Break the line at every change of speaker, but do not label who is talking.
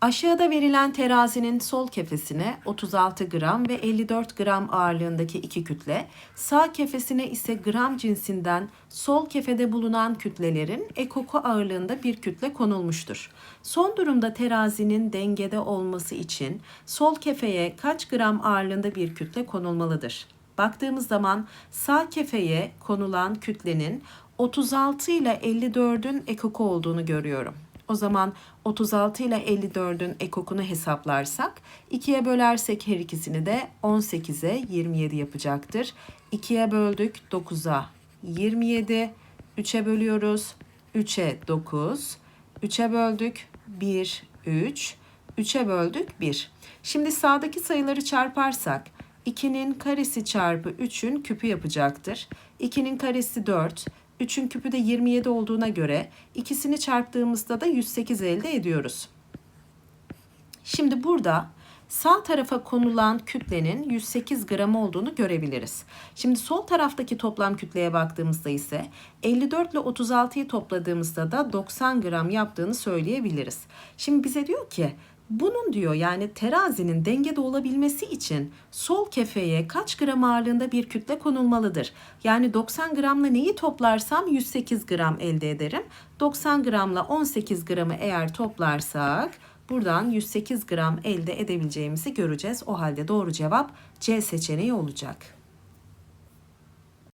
Aşağıda verilen terazinin sol kefesine 36 gram ve 54 gram ağırlığındaki iki kütle, sağ kefesine ise gram cinsinden sol kefede bulunan kütlelerin ekoku ağırlığında bir kütle konulmuştur. Son durumda terazinin dengede olması için sol kefeye kaç gram ağırlığında bir kütle konulmalıdır? Baktığımız zaman sağ kefeye konulan kütlenin 36 ile 54'ün ekoku olduğunu görüyorum. O zaman 36 ile 54'ün ekokunu hesaplarsak 2'ye bölersek her ikisini de 18'e 27 yapacaktır. 2'ye böldük 9'a 27, 3'e bölüyoruz 3'e 9, 3'e böldük 1, 3, 3'e böldük 1. Şimdi sağdaki sayıları çarparsak 2'nin karesi çarpı 3'ün küpü yapacaktır. 2'nin karesi 4, 3'ün küpü de 27 olduğuna göre ikisini çarptığımızda da 108 elde ediyoruz. Şimdi burada sağ tarafa konulan kütlenin 108 gram olduğunu görebiliriz. Şimdi sol taraftaki toplam kütleye baktığımızda ise 54 ile 36'yı topladığımızda da 90 gram yaptığını söyleyebiliriz. Şimdi bize diyor ki bunun diyor yani terazinin dengede olabilmesi için sol kefeye kaç gram ağırlığında bir kütle konulmalıdır? Yani 90 gramla neyi toplarsam 108 gram elde ederim. 90 gramla 18 gramı eğer toplarsak buradan 108 gram elde edebileceğimizi göreceğiz. O halde doğru cevap C seçeneği olacak.